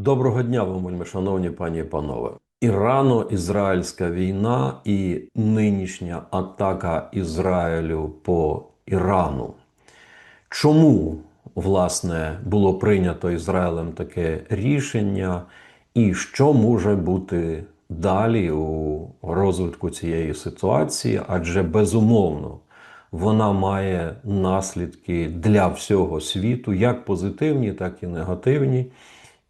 Доброго дня вам, вельми шановні пані і панове. Ірано-ізраїльська війна і нинішня атака Ізраїлю по Ірану. Чому власне було прийнято Ізраїлем таке рішення, і що може бути далі у розвитку цієї ситуації? Адже безумовно вона має наслідки для всього світу, як позитивні, так і негативні.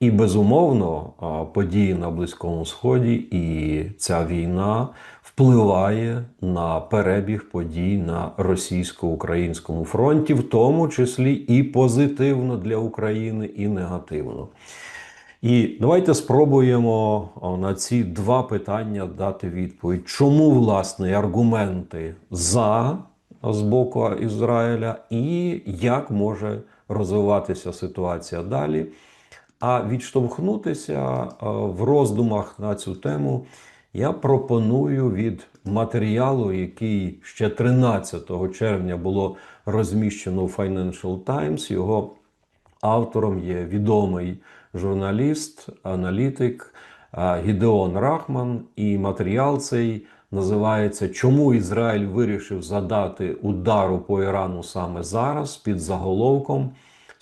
І безумовно, події на Близькому Сході і ця війна впливає на перебіг подій на російсько-українському фронті, в тому числі і позитивно для України, і негативно. І давайте спробуємо на ці два питання дати відповідь. Чому власне аргументи за з боку Ізраїля, і як може розвиватися ситуація далі? А відштовхнутися е, в роздумах на цю тему я пропоную від матеріалу, який ще 13 червня було розміщено в Financial Times. Його автором є відомий журналіст, аналітик е, Гідеон Рахман. І матеріал цей називається Чому Ізраїль вирішив задати удару по Ірану саме зараз під заголовком.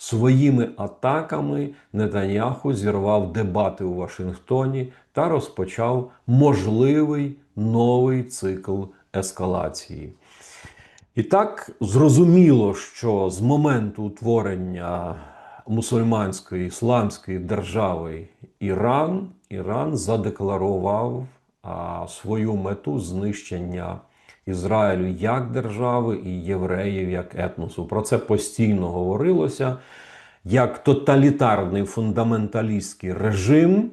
Своїми атаками Нетаньяху зірвав дебати у Вашингтоні та розпочав можливий новий цикл ескалації. І так зрозуміло, що з моменту утворення мусульманської ісламської держави Іран, Іран задекларував а, свою мету знищення Ізраїлю як держави і євреїв як етносу. Про це постійно говорилося. Як тоталітарний фундаменталістський режим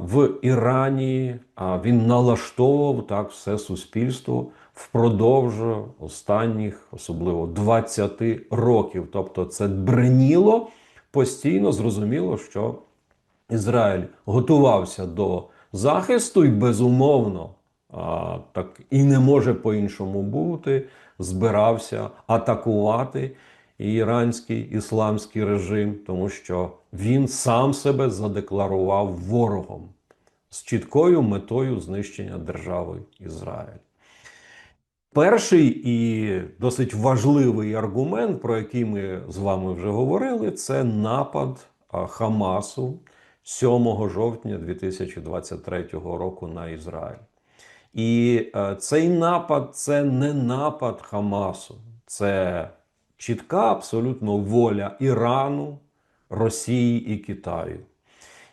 в Ірані він налаштовував так все суспільство впродовж останніх, особливо 20 років. Тобто, це бреніло постійно зрозуміло, що Ізраїль готувався до захисту і безумовно так і не може по-іншому бути, збирався атакувати іранський ісламський режим, тому що він сам себе задекларував ворогом з чіткою метою знищення держави Ізраїль. Перший і досить важливий аргумент, про який ми з вами вже говорили, це напад Хамасу 7 жовтня 2023 року на Ізраїль. І е, цей напад це не напад Хамасу, це чітка абсолютно воля Ірану, Росії і Китаю.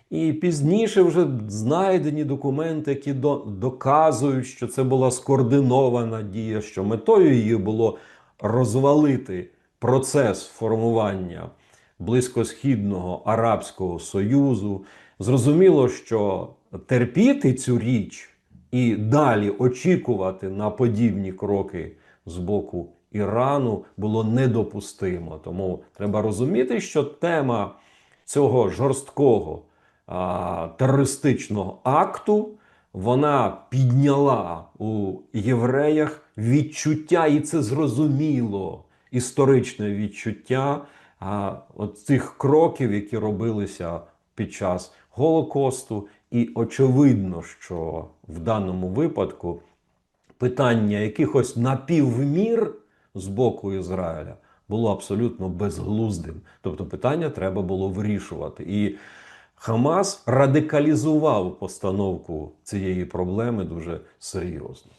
І пізніше вже знайдені документи, які до, доказують, що це була скоординована дія, що метою її було розвалити процес формування близькосхідного Арабського Союзу. Зрозуміло, що терпіти цю річ і далі очікувати на подібні кроки з боку Ірану було недопустимо. Тому треба розуміти, що тема цього жорсткого а, терористичного акту вона підняла у євреях відчуття, і це зрозуміло історичне відчуття а, от цих кроків, які робилися під час Голокосту. І очевидно, що в даному випадку питання якихось напівмір з боку Ізраїля було абсолютно безглуздим. Тобто питання треба було вирішувати. І Хамас радикалізував постановку цієї проблеми дуже серйозно.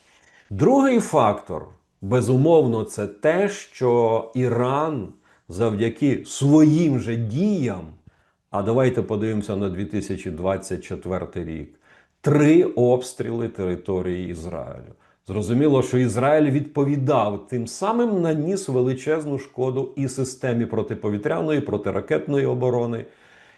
Другий фактор, безумовно, це те, що Іран завдяки своїм же діям. А давайте подивимося на 2024 рік. Три обстріли території Ізраїлю. Зрозуміло, що Ізраїль відповідав тим самим наніс величезну шкоду і системі протиповітряної, протиракетної оборони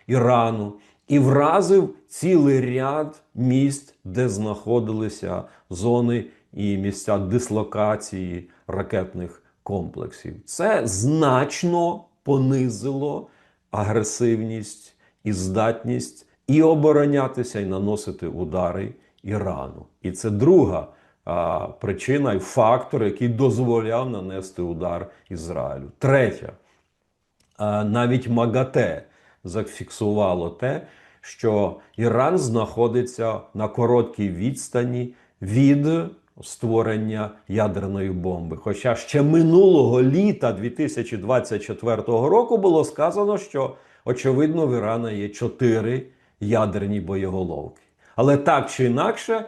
Ірану, і вразив цілий ряд місць, де знаходилися зони і місця дислокації ракетних комплексів. Це значно понизило агресивність і здатність і оборонятися, і наносити удари Ірану. І це друга а, причина і фактор, який дозволяв нанести удар Ізраїлю. Третя, а, навіть МАГАТЕ зафіксувало те, що Іран знаходиться на короткій відстані від створення ядерної бомби. Хоча ще минулого літа 2024 року було сказано, що очевидно в Ірана є чотири ядерні боєголовки. Але так чи інакше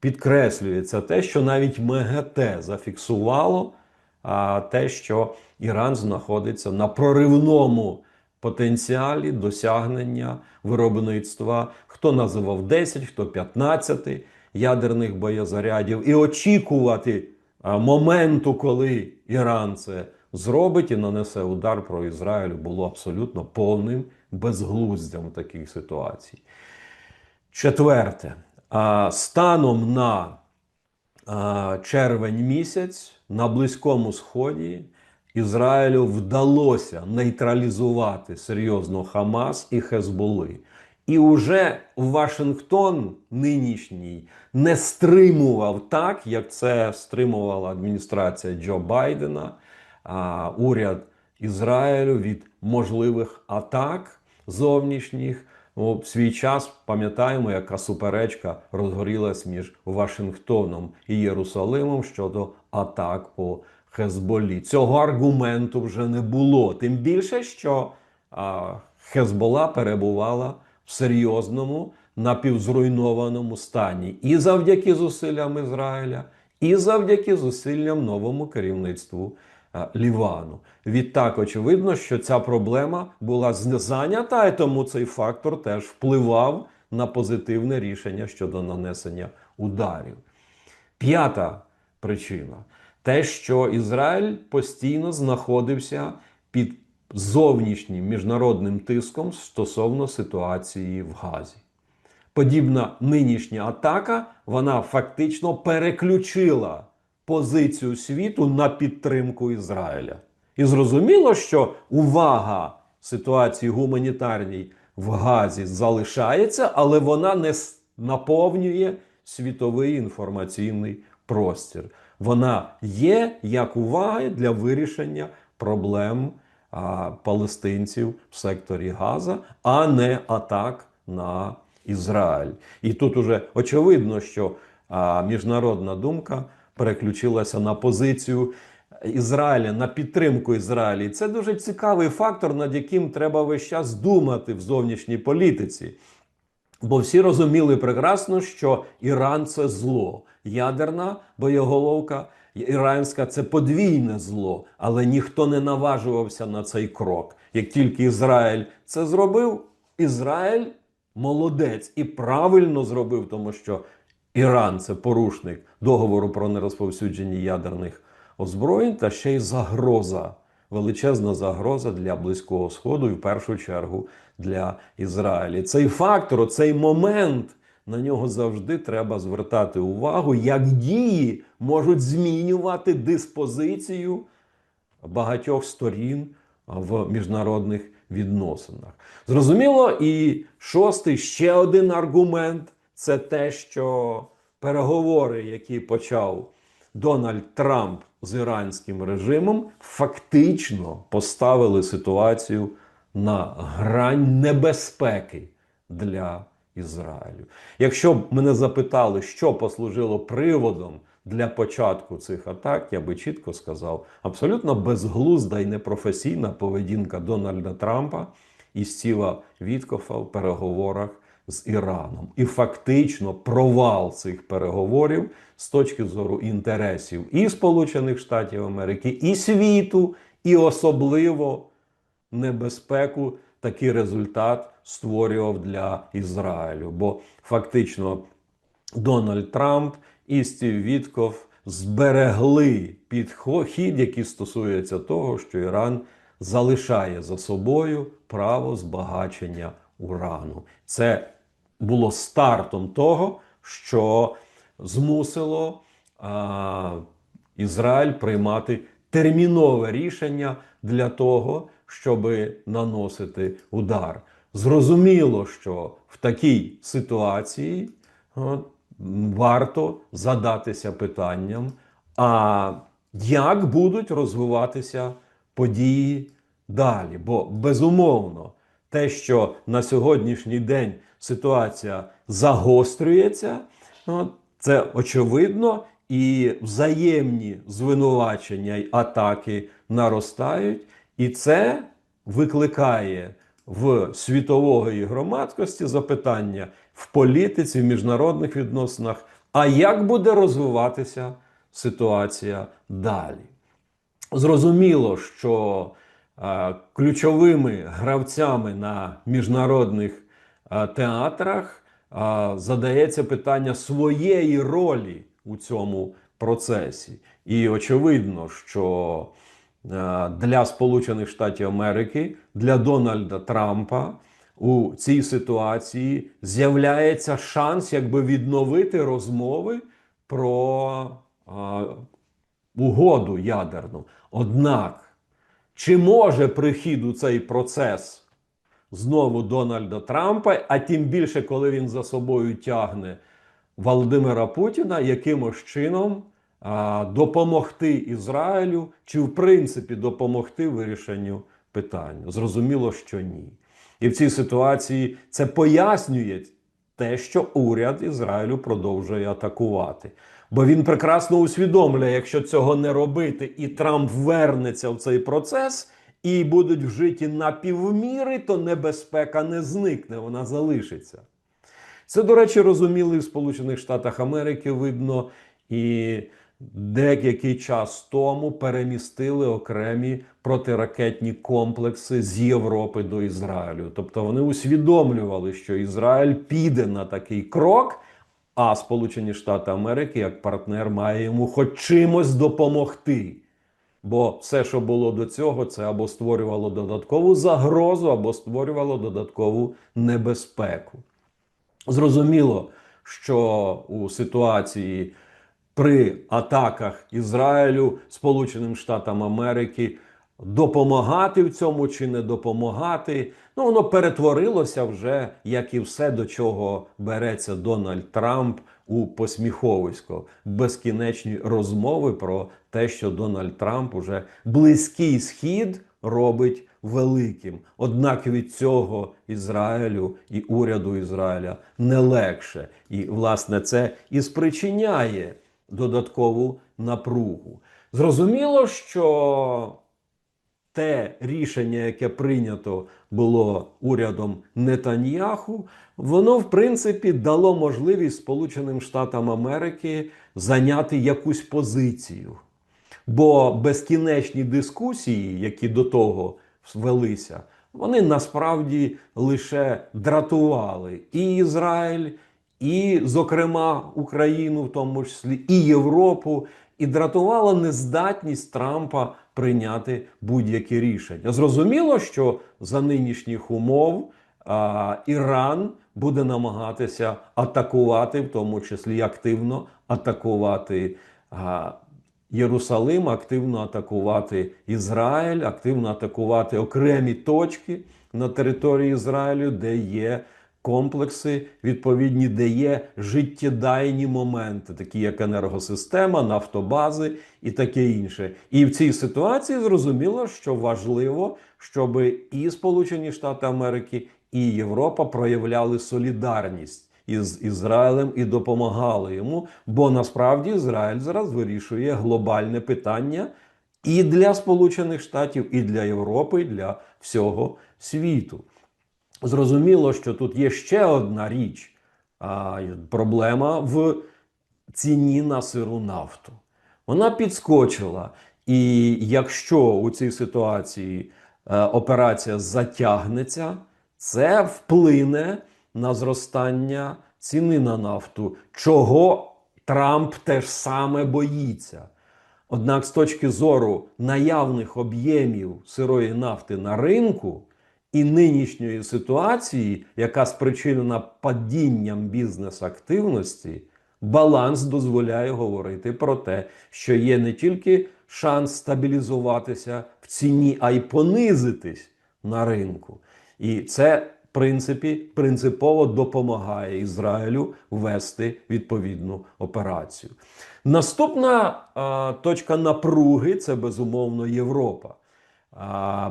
підкреслюється те, що навіть МГТ зафіксувало а, те, що Іран знаходиться на проривному потенціалі досягнення виробництва, хто називав 10, хто 15 ядерних боєзарядів, і очікувати моменту, коли Іран це зробить і нанесе удар про Ізраїль, було абсолютно повним безглуздям таких ситуацій. Четверте, станом на червень місяць на Близькому Сході Ізраїлю вдалося нейтралізувати серйозно Хамас і Хезболи. І уже Вашингтон нинішній не стримував так, як це стримувала адміністрація Джо Байдена, уряд Ізраїлю від можливих атак зовнішніх. Ну, в свій час пам'ятаємо, яка суперечка розгорілась між Вашингтоном і Єрусалимом щодо атак по Хезболі. Цього аргументу вже не було. Тим більше, що Хезбола перебувала в серйозному напівзруйнованому стані і завдяки зусиллям Ізраїля, і завдяки зусиллям новому керівництву е, Лівану. Відтак, очевидно, що ця проблема була зайнята, і тому цей фактор теж впливав на позитивне рішення щодо нанесення ударів. П'ята причина те, що Ізраїль постійно знаходився під зовнішнім міжнародним тиском стосовно ситуації в Газі. Подібна нинішня атака вона фактично переключила позицію світу на підтримку Ізраїля. І зрозуміло, що увага ситуації гуманітарній в Газі залишається, але вона не наповнює світовий інформаційний простір. Вона є як увага для вирішення проблем палестинців в секторі Газа, а не атак на Ізраїль. І тут уже очевидно, що міжнародна думка переключилася на позицію Ізраїля, на підтримку Ізраїля. Це дуже цікавий фактор, над яким треба весь час думати в зовнішній політиці. Бо всі розуміли прекрасно, що Іран це зло. Ядерна боєголовка іранська це подвійне зло, але ніхто не наважувався на цей крок. Як тільки Ізраїль це зробив, Ізраїль молодець і правильно зробив, тому що Іран це порушник договору про нерозповсюдження ядерних озброєнь, та ще й загроза, величезна загроза для Близького Сходу і в першу чергу для Ізраїля. Цей фактор, цей момент. На нього завжди треба звертати увагу, як дії можуть змінювати диспозицію багатьох сторін в міжнародних відносинах. Зрозуміло, і шостий ще один аргумент це те, що переговори, які почав Дональд Трамп з іранським режимом, фактично поставили ситуацію на грань небезпеки для Ізраїлю. Якщо б мене запитали, що послужило приводом для початку цих атак, я би чітко сказав, абсолютно безглузда і непрофесійна поведінка Дональда Трампа і Стіва Віткофа в переговорах з Іраном. І фактично провал цих переговорів з точки зору інтересів і Сполучених Штатів Америки, і світу, і особливо небезпеку такий результат створював для Ізраїлю. Бо фактично Дональд Трамп і Стів Вітков зберегли підхід, який стосується того, що Іран залишає за собою право збагачення урану. Це було стартом того, що змусило а, Ізраїль приймати термінове рішення для того, щоб наносити удар. Зрозуміло, що в такій ситуації от, варто задатися питанням, а як будуть розвиватися події далі? Бо безумовно, те, що на сьогоднішній день ситуація загострюється. От, Це очевидно, і взаємні звинувачення й атаки наростають, і це викликає в світової громадськості запитання в політиці, в міжнародних відносинах. А як буде розвиватися ситуація далі? Зрозуміло, що е, ключовими гравцями на міжнародних е, театрах е, задається питання своєї ролі у цьому процесі. І очевидно, що для Сполучених Штатів Америки, для Дональда Трампа у цій ситуації з'являється шанс якби відновити розмови про е, угоду ядерну. Однак, чи може прихід у цей процес знову Дональда Трампа, а тим більше, коли він за собою тягне Володимира Путіна, якимось чином допомогти Ізраїлю, чи в принципі допомогти вирішенню питання? Зрозуміло, що ні. І в цій ситуації це пояснює те, що уряд Ізраїлю продовжує атакувати. Бо він прекрасно усвідомлює, якщо цього не робити, і Трамп вернеться в цей процес, і будуть вжиті напівміри, то небезпека не зникне, вона залишиться. Це, до речі, розуміли в Сполучених Штатах Америки, видно, і деякий час тому перемістили окремі протиракетні комплекси з Європи до Ізраїлю. Тобто вони усвідомлювали, що Ізраїль піде на такий крок. А Сполучені Штати Америки як партнер має йому хоч чимось допомогти. Бо все, що було до цього, це або створювало додаткову загрозу, або створювало додаткову небезпеку. Зрозуміло, що у ситуації при атаках Ізраїлю Сполученим Штатам Америки допомагати в цьому чи не допомагати, ну воно перетворилося вже, як і все, до чого береться Дональд Трамп у посміховисько. Безкінечні розмови про те, що Дональд Трамп уже близький схід робить великим. Однак від цього Ізраїлю і уряду Ізраїля не легше. І, власне, це і спричиняє додаткову напругу. Зрозуміло, що те рішення, яке прийнято було урядом Нетаньяху, воно в принципі дало можливість Сполученим Штатам Америки зайняти якусь позицію. Бо безкінечні дискусії, які до того велися, вони насправді лише дратували і Ізраїль, і, зокрема, Україну, в тому числі, і Європу, і дратувала нездатність Трампа прийняти будь-які рішення. Зрозуміло, що за нинішніх умов а, Іран буде намагатися атакувати, в тому числі активно атакувати. А, Єрусалим, активно атакувати Ізраїль, активно атакувати окремі точки на території Ізраїлю, де є комплекси, відповідні, де є життєдайні моменти, такі як енергосистема, нафтобази і таке інше. І в цій ситуації зрозуміло, що важливо, щоб і Сполучені Штати Америки, і Європа проявляли солідарність із Ізраїлем і допомагали йому. Бо насправді Ізраїль зараз вирішує глобальне питання і для Сполучених Штатів, і для Європи, і для всього світу. Зрозуміло, що тут є ще одна річ, а, проблема в ціні на сиру нафту. Вона підскочила. І якщо у цій ситуації е, операція затягнеться, це вплине на зростання ціни на нафту, чого Трамп теж саме боїться. Однак, з точки зору наявних об'ємів сирої нафти на ринку і нинішньої ситуації, яка спричинена падінням бізнес-активності, баланс дозволяє говорити про те, що є не тільки шанс стабілізуватися в ціні, а й понизитись на ринку. І це в принципі принципово допомагає Ізраїлю вести відповідну операцію. Наступна а, точка напруги це безумовно Європа.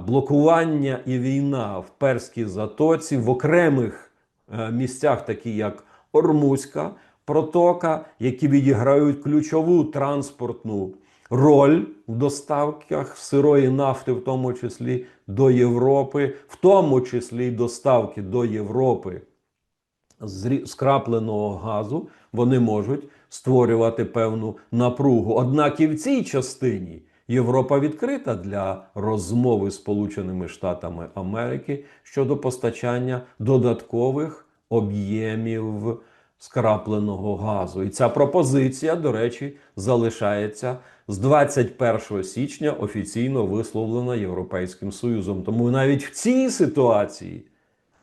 Блокування і війна в Перській затоці в окремих е, місцях, такі як Ормузька протока, які відіграють ключову транспортну роль в доставках сирої нафти, в тому числі до Європи, в тому числі й доставки до Європи скрапленого газу, вони можуть створювати певну напругу. Однак і в цій частині Європа відкрита для розмови з Сполученими Штатами Америки щодо постачання додаткових об'ємів скрапленого газу. І ця пропозиція, до речі, залишається з 21 січня офіційно висловлена Європейським Союзом. Тому навіть в цій ситуації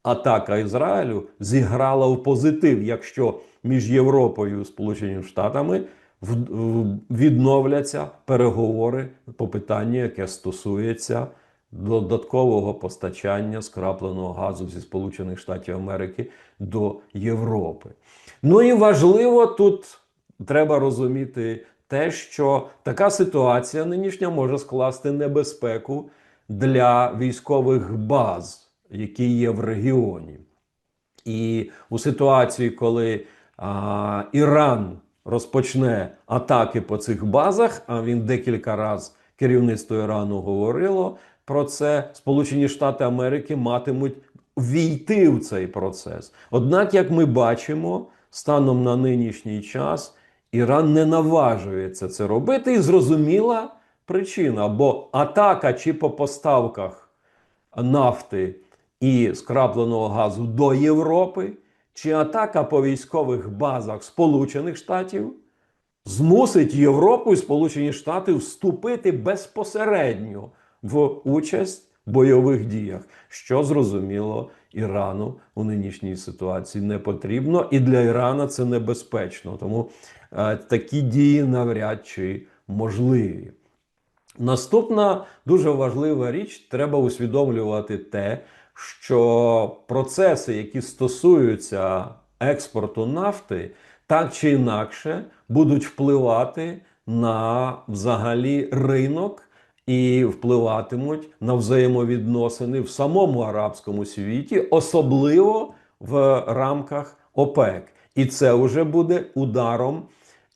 атака Ізраїлю зіграла в позитив, якщо між Європою і Сполученими Штатами відновляться переговори по питанню, яке стосується додаткового постачання скрапленого газу зі Сполучених Штатів Америки до Європи. Ну і важливо тут треба розуміти те, що така ситуація нинішня може скласти небезпеку для військових баз, які є в регіоні. І у ситуації, коли а, Іран розпочне атаки по цих базах, а він декілька разів керівництво Ірану говорило про це, Сполучені Штати Америки матимуть війти в цей процес. Однак, як ми бачимо, станом на нинішній час Іран не наважується це робити, і зрозуміла причина, бо атака чи по поставках нафти і скрапленого газу до Європи, чи атака по військових базах Сполучених Штатів змусить Європу і Сполучені Штати вступити безпосередньо в участь в бойових діях, що зрозуміло Ірану у нинішній ситуації не потрібно, і для Ірана це небезпечно. Тому е, такі дії навряд чи можливі. Наступна дуже важлива річ, треба усвідомлювати те, що процеси, які стосуються експорту нафти, так чи інакше будуть впливати на взагалі ринок і впливатимуть на взаємовідносини в самому арабському світі, особливо в рамках ОПЕК. І це вже буде ударом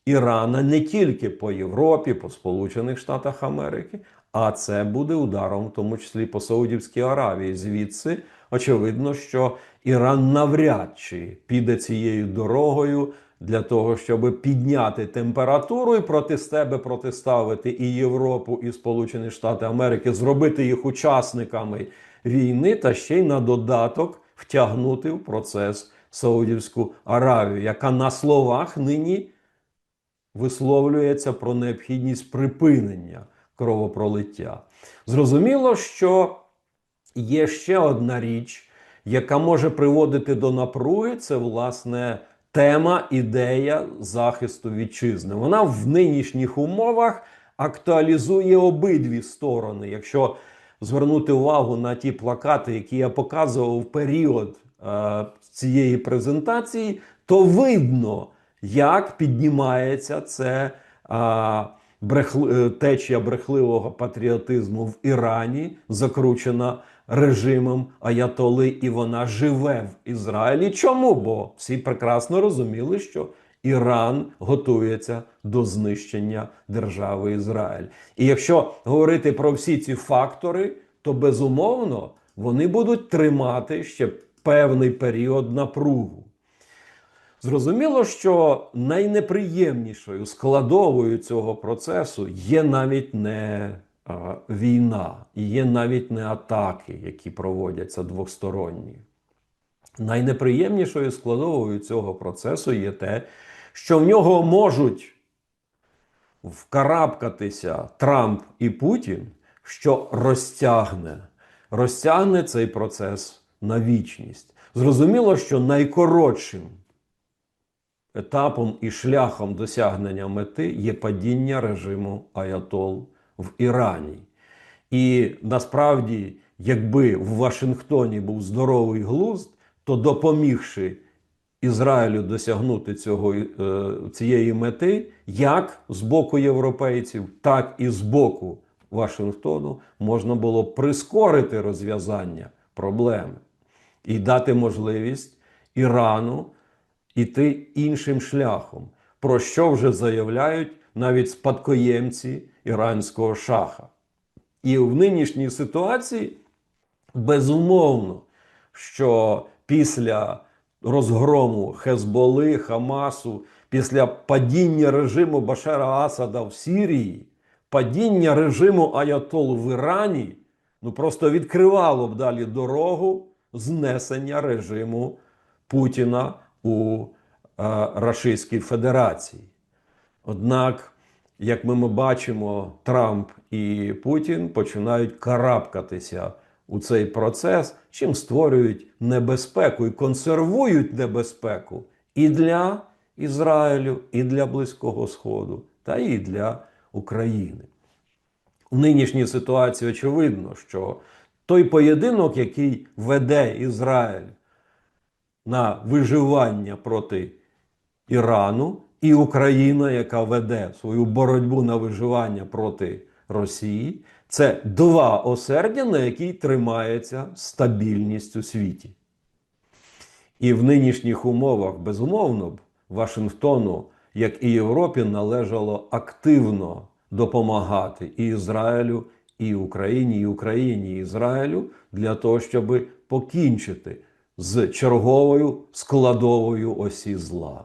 Ірана не тільки по Європі, по Сполучених Штатах Америки, а це буде ударом, в тому числі по Саудівській Аравії. Звідси очевидно, що Іран навряд чи піде цією дорогою для того, щоб підняти температуру і проти себе протиставити і Європу, і Сполучені Штати Америки, зробити їх учасниками війни, та ще й на додаток втягнути в процес Саудівську Аравію, яка на словах нині висловлюється про необхідність припинення кровопролиття. Зрозуміло, що є ще одна річ, яка може приводити до напруги, це власне тема, ідея захисту вітчизни. Вона в нинішніх умовах актуалізує обидві сторони. Якщо звернути увагу на ті плакати, які я показував в період е, цієї презентації, то видно, як піднімається це а, брехли, е, течія брехливого патріотизму в Ірані, закручена режимом Аятоли, і вона живе в Ізраїлі. Чому? Бо всі прекрасно розуміли, що Іран готується до знищення держави Ізраїль. І якщо говорити про всі ці фактори, то безумовно вони будуть тримати ще певний період напругу. Зрозуміло, що найнеприємнішою складовою цього процесу є навіть не а, війна, є навіть не атаки, які проводяться двосторонні. Найнеприємнішою складовою цього процесу є те, що в нього можуть вкарабкатися Трамп і Путін, що розтягне, розтягне цей процес на вічність. Зрозуміло, що найкоротшим етапом і шляхом досягнення мети є падіння режиму Аятол в Ірані. І насправді, якби в Вашингтоні був здоровий глузд, то допомігши Ізраїлю досягнути цього, е, цієї мети, як з боку європейців, так і з боку Вашингтону, можна було прискорити розв'язання проблеми і дати можливість Ірану іти іншим шляхом, про що вже заявляють навіть спадкоємці іранського шаха. І в нинішній ситуації безумовно, що після розгрому Хезболи, Хамасу, після падіння режиму Башара Асада в Сирії, падіння режиму Аятол в Ірані, ну просто відкривало б далі дорогу знесення режиму Путіна у е, Рашистській Федерації. Однак, як ми, бачимо, Трамп і Путін починають карабкатися у цей процес, чим створюють небезпеку і консервують небезпеку і для Ізраїлю, і для Близького Сходу, та і для України. У нинішній ситуації очевидно, що той поєдинок, який веде Ізраїль на виживання проти Ірану, і Україна, яка веде свою боротьбу на виживання проти Росії, це два осердя, на якій тримається стабільність у світі. І в нинішніх умовах, безумовно, б Вашингтону, як і Європі, належало активно допомагати і Ізраїлю, і Україні, і Україні, і Ізраїлю для того, щоб покінчити з черговою складовою осі зла.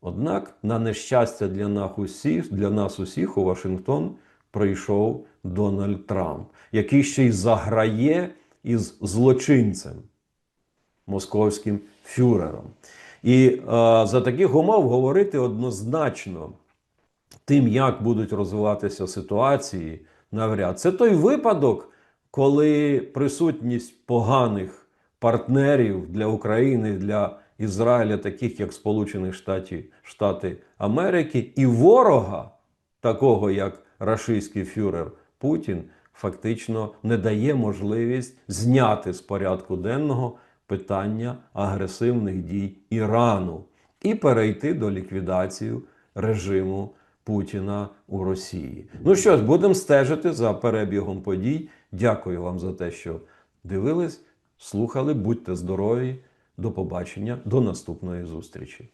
Однак, на нещастя для нас усіх, для нас усіх у Вашингтон прийшов Дональд Трамп, який ще й заграє із злочинцем московським фюрером. І е, за таких умов говорити однозначно тим, як будуть розвиватися ситуації, навряд. Це той випадок, коли присутність поганих партнерів для України, для Ізраїля, таких як Сполучені Штати, Штати Америки, і ворога, такого як рашистський фюрер Путін, фактично не дає можливість зняти з порядку денного питання агресивних дій Ірану і перейти до ліквідації режиму Путіна у Росії. Ну що ж, будемо стежити за перебігом подій. Дякую вам за те, що дивились, слухали. Будьте здорові. До побачення, до наступної зустрічі.